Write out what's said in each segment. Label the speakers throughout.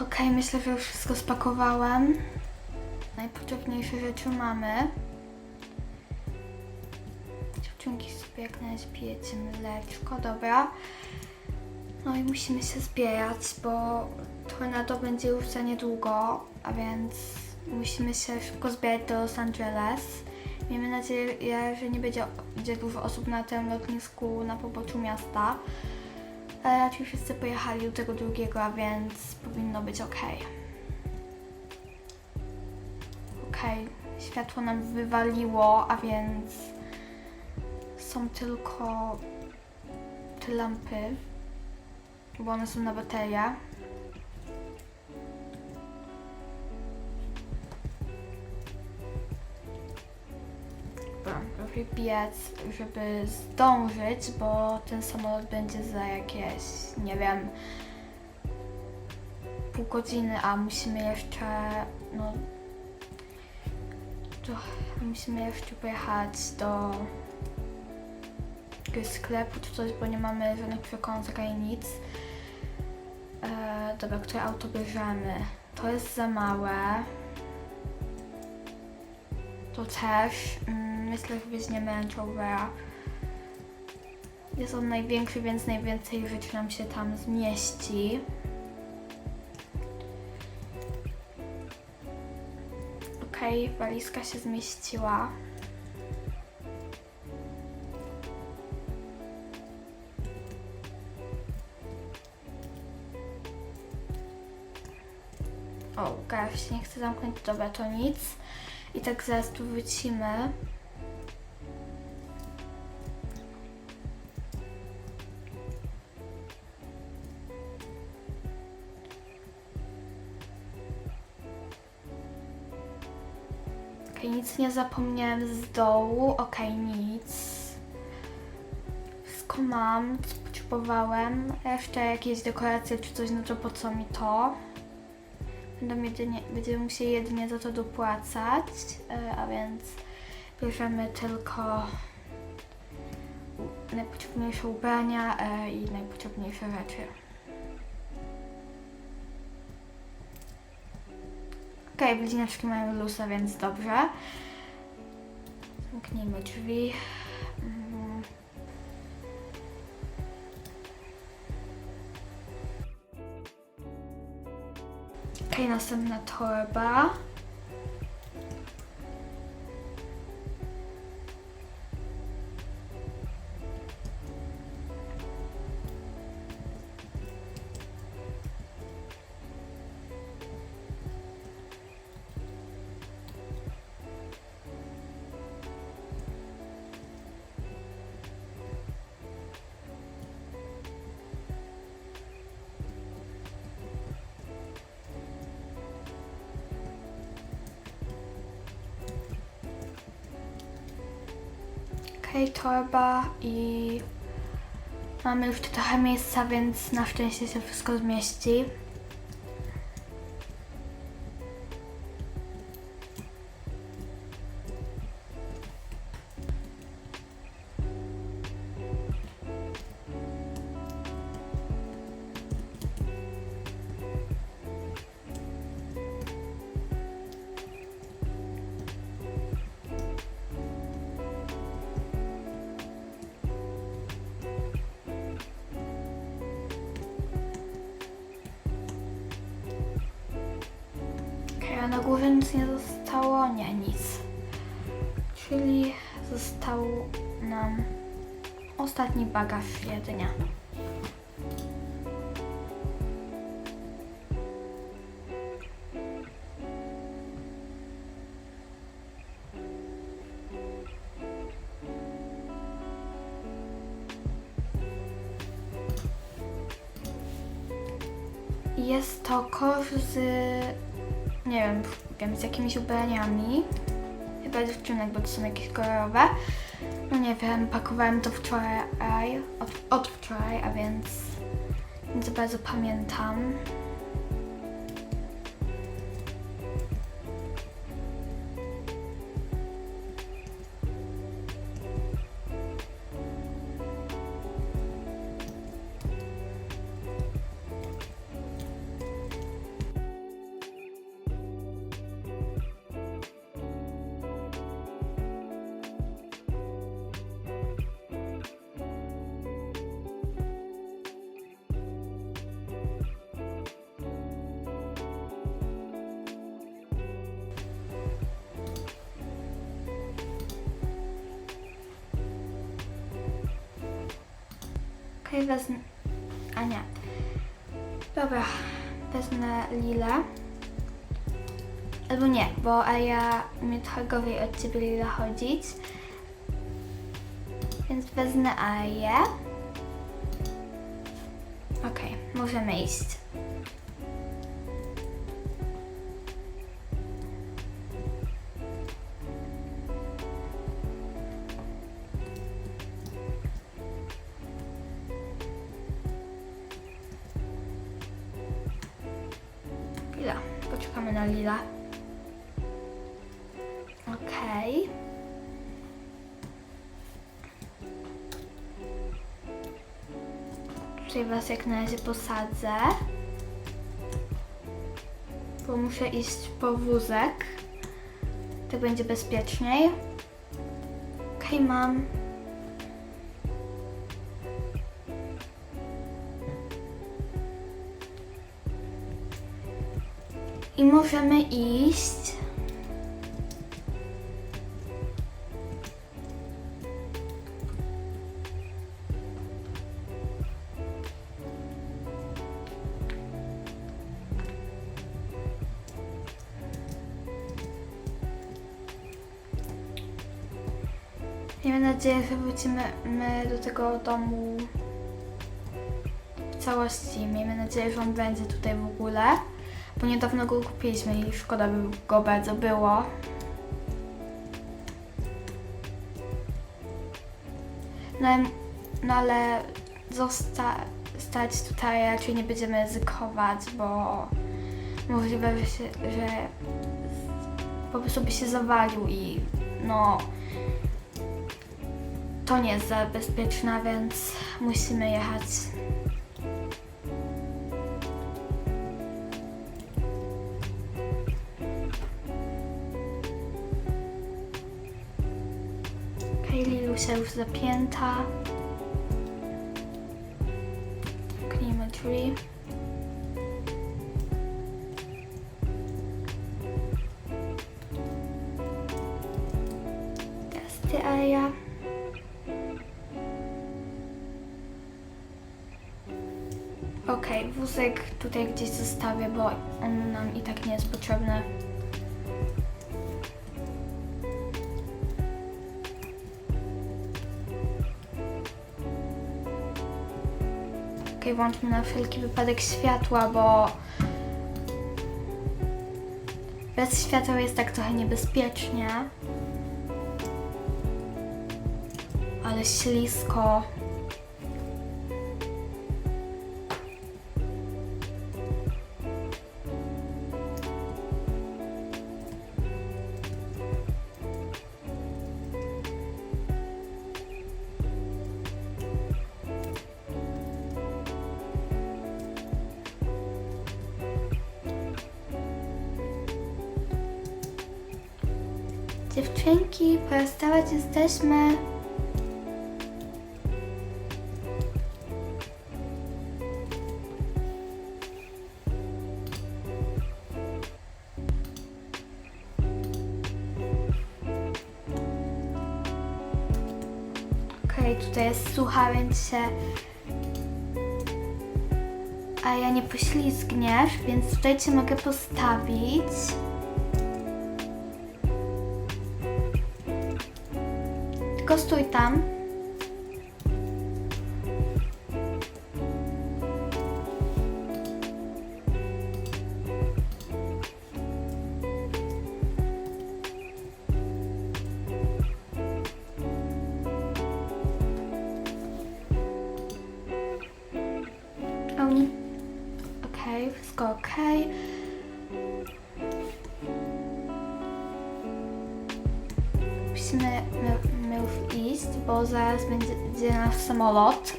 Speaker 1: Okej, myślę, że już wszystko spakowałem. Najpotrzebniejsze rzeczy mamy. Dziewczynki sobie jak na razie pijecie mleczko, dobra. No i musimy się zbierać, bo tornado będzie już za niedługo, a więc musimy się szybko zbierać do Los Angeles. Miejmy nadzieję, że nie będzie dużo osób na tym lotnisku na poboczu miasta. Ale raczej wszyscy pojechali do tego drugiego, a więc powinno być ok. Okej, światło nam wywaliło, a więc są tylko te lampy, bo one są na baterię. Biec, żeby zdążyć, bo ten samolot będzie za jakieś, nie wiem, pół godziny, a musimy jeszcze, no, to musimy jeszcze pojechać do sklepu czy coś, bo nie mamy żadnych przekąsek ani nic. E, dobra, które auto bierzemy? To jest za małe. To też. Mm, myślę, że weźmiemy Rovera. Jest on największy, więc najwięcej rzeczy nam się tam zmieści. Okej, walizka się zmieściła. O, się nie chce zamknąć, dobra, to nic. I tak zaraz tu wrócimy. Zapomniałem z dołu. Okej, nic. Wszystko mam, potrzebowałem. Jeszcze jakieś dekoracje czy coś, no to po co mi to? Będą jedynie, będziemy musieli jedynie za to dopłacać, e, a więc bierzemy tylko najpotrzebniejsze ubrania e, i najpotrzebniejsze rzeczy. Okej, okay, blizniaczki mają lusa, więc dobrze. Zamknijmy drzwi. Mm. Okej, następna torba. Okej, torba i mamy już trochę miejsca, więc na szczęście się wszystko zmieści. Na górze nic nie zostało? Nie, nic. Czyli został nam ostatni bagaż jedynie. Jest to kosz z nie wiem, wiem, z jakimiś ubraniami. Chyba dziewczynek, bo to są jakieś kolorowe. No nie wiem, pakowałem to wczoraj, od, od wczoraj, a więc nie za bardzo pamiętam. Okej, wezmę... A nie. Dobra, wezmę lilę. Albo nie, bo ja umie trochę gorzej od ciebie lila chodzić. Więc wezmę Aję. Okej, możemy iść. Was jak na razie posadzę. Bo muszę iść po wózek. Tak będzie bezpieczniej. Okej, mam. I możemy iść. Wrócimy my do tego domu w całości. Miejmy nadzieję, że on będzie tutaj w ogóle, bo niedawno go kupiliśmy i szkoda by go bardzo było. No, no ale zostać tutaj raczej nie będziemy ryzykować, bo możliwe, że, się, że po prostu by się zawalił i no to nie jest za bezpieczne, więc musimy jechać. Okej, Lilusia już zapięta. Zamknijmy drzwi. Wózek tutaj gdzieś zostawię, bo on nam i tak nie jest potrzebny. Okej, włączmy na wszelki wypadek światła, bo bez światła jest tak trochę niebezpiecznie. Ale ślisko. Okej, tutaj jest sucha, więc się... A ja nie poślizgniesz, więc tutaj cię mogę postawić. Tylko stój tam. Okej, wszystko okej. Musimy bo zaraz będzie nasz samolot.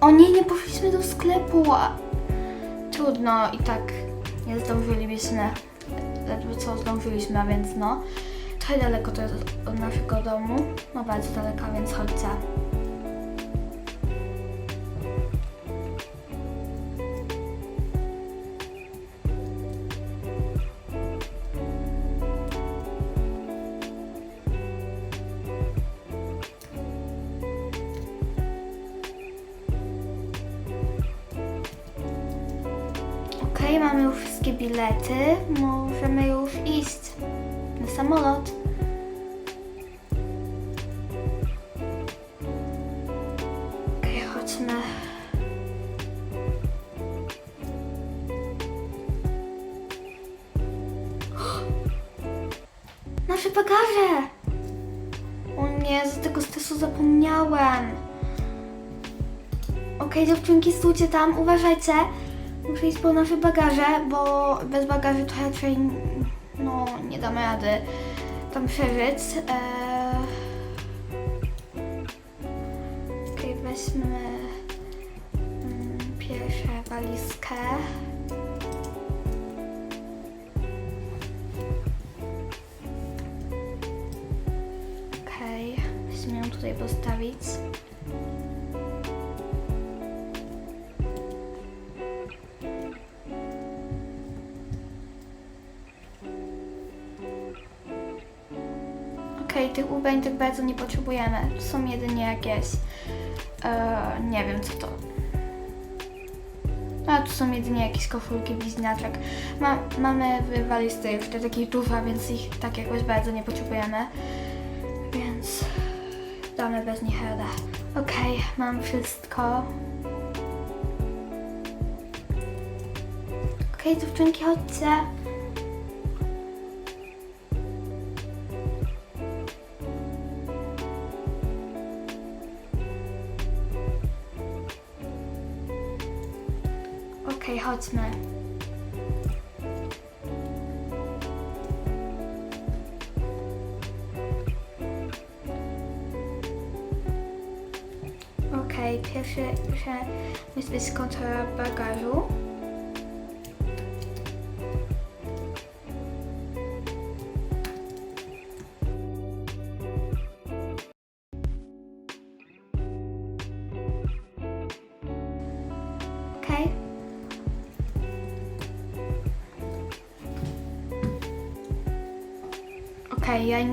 Speaker 1: O nie, nie poszliśmy do sklepu. Trudno, i tak nie zdążylibyśmy. Ledwo co zdążyliśmy, a więc no. Trochę daleko to jest od naszego domu. No bardzo daleko, więc chodźcie. Mamy już wszystkie bilety. Możemy już iść na samolot. Okej, chodźmy. Nasze bagaże! O nie, z tego stresu zapomniałem. Okej, dziewczynki, stójcie tam, uważajcie. Muszę iść po nasze bagaże, bo bez bagaży to raczej no, nie damy rady tam przeżyć. Eee... Okej, weźmy mm, pierwszą walizkę. Okej, musimy ją tutaj postawić. Okej, tych ubrań tak bardzo nie potrzebujemy. Są jedynie jakieś. E, nie wiem co to. A tu są jedynie jakieś koszulki, bliźniaczek. Ma, mamy w walizce jeszcze takich dużo, więc ich tak jakoś bardzo nie potrzebujemy. Więc damy bez nich radę. Okej, mam wszystko. Okej, dziewczynki, chodźcie. Okej, chodźmy. Okej, pierwsze, pierwsze musi być bagażu.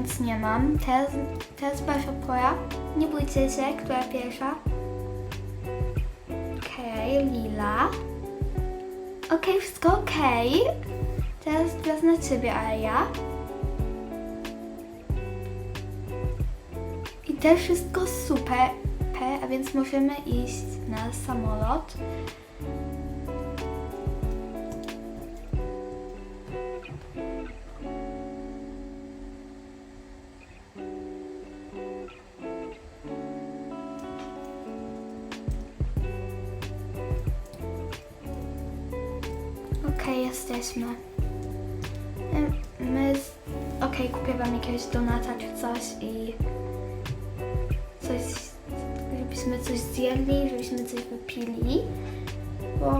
Speaker 1: Nic nie mam. Teraz, teraz wasza pora. Nie bójcie się, która pierwsza. Okej, lila. Okej, wszystko okej. Teraz czas na ciebie, Aja. I też wszystko super, a więc możemy iść na samolot. Okej, kupię wam jakiegoś donata czy coś i. Coś. Żebyśmy coś zjedli, żebyśmy coś wypili. Bo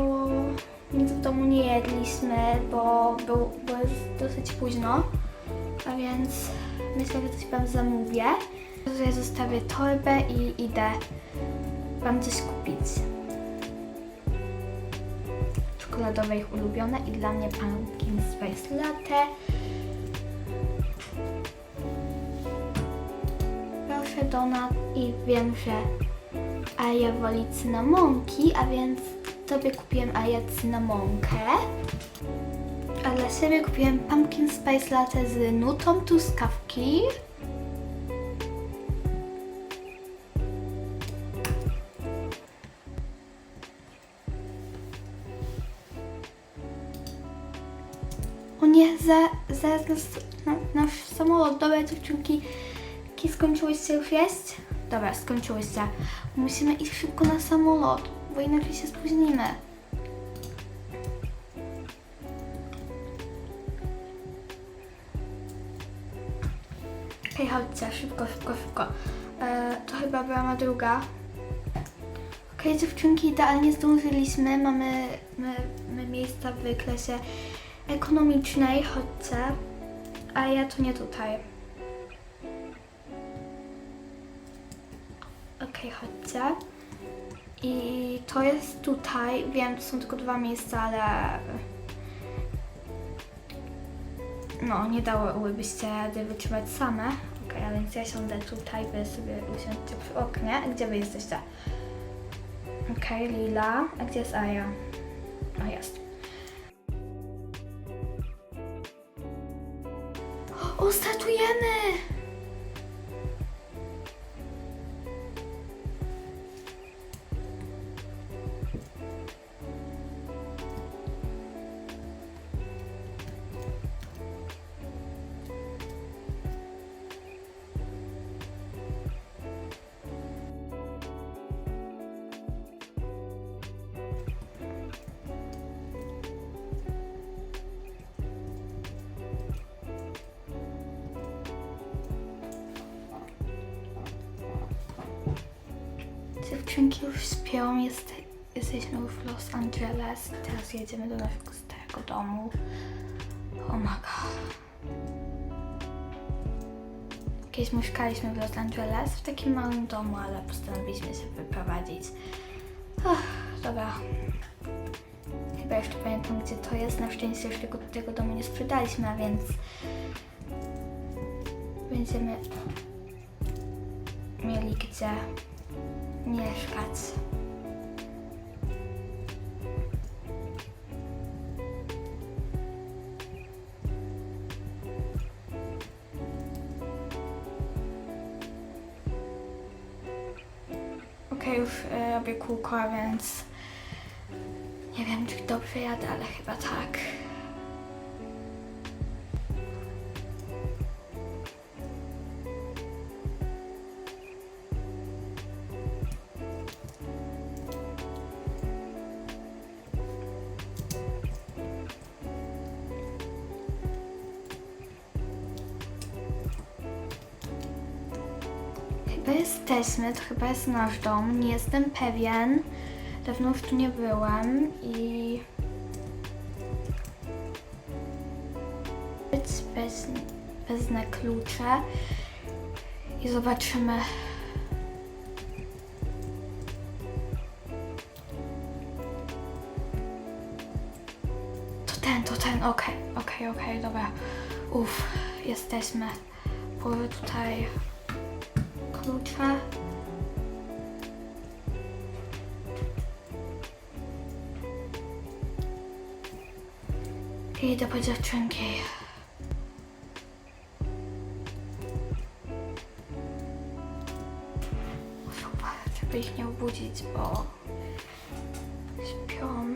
Speaker 1: nic w domu nie jedliśmy, bo, był, bo jest dosyć późno. A więc myślę, że coś wam zamówię. Że zostawię torbę i idę wam coś kupić czekoladowe ich ulubione i dla mnie pumpkin spice latte. I wiem, że Aja woli cynamonki, a więc tobie kupiłem Aja cynamonkę. A dla siebie kupiłem pumpkin spice latte z nutą truskawki. O nie, za, zaraz nas, na, nasz samolot. Dobra, dziewczynki, Ki, skończyłyście już jeść? Dobra, skończyłyście. Musimy iść szybko na samolot, bo inaczej się spóźnimy. Hej, chodźcie, szybko, szybko, szybko. E, to chyba brama druga. Okej, dziewczynki, idealnie zdążyliśmy. Mamy, my, my miejsca w klasie ekonomicznej, chodźcie. A ja to nie tutaj. Okej, chodźcie. Tak? I to jest tutaj. Wiem, to są tylko dwa miejsca, ale no, nie dałobyście rady wytrzymać same. Ok, ale więc ja siądę tutaj, wy sobie usiądźcie przy oknie. Gdzie wy jesteście? Ok, Lila. A gdzie jest Aja? O, jest. O, statujemy! Śpią, jest, jesteśmy w Los Angeles. Teraz jedziemy do naszego starego domu. Oh my god. Kiedyś mieszkaliśmy w Los Angeles w takim małym domu, ale postanowiliśmy się wyprowadzić. Dobra. Chyba jeszcze pamiętam gdzie to jest. Na szczęście już tego, tego domu nie sprzedaliśmy, a więc będziemy mieli gdzie mieszkać. Okej, już e, robię kółko, więc nie wiem, czy dobrze jadę, ale chyba tak. Chyba jest nasz dom, nie jestem pewien. Dawno już tu nie byłem i... Bez, bez, wezmę klucze i zobaczymy. To ten, to ten, okej, okej, okej, dobra. Uff, jesteśmy. Połowy tutaj klucze. I idę po dziewczynki. Super, żeby ich nie obudzić, bo śpią.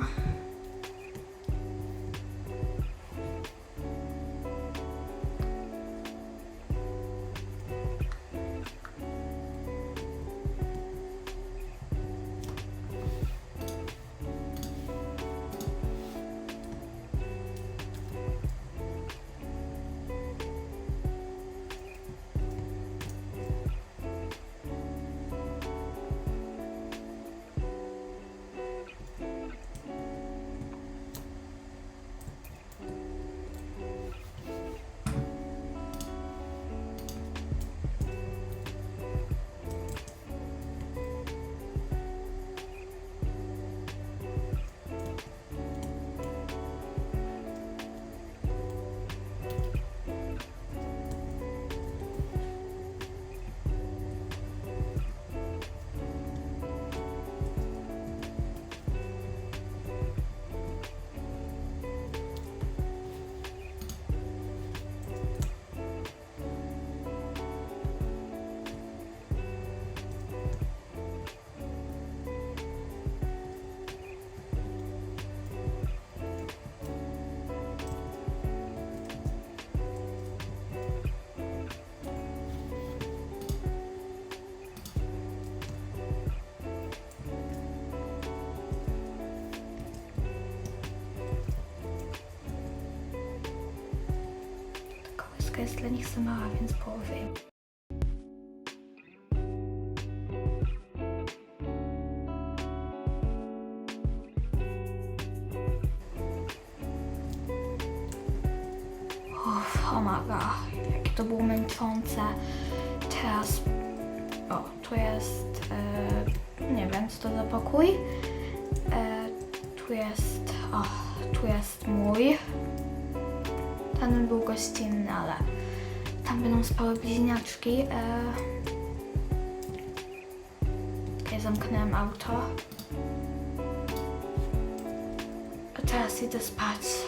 Speaker 1: Kołyska jest dla nich za mała, więc połowy oh jakie to było męczące. Teraz, o, tu jest, e, nie wiem, co to za pokój. Był gościnny, ale tam będą spały bliźniaczki. E... Ja zamknąłem auto. A teraz idę spać.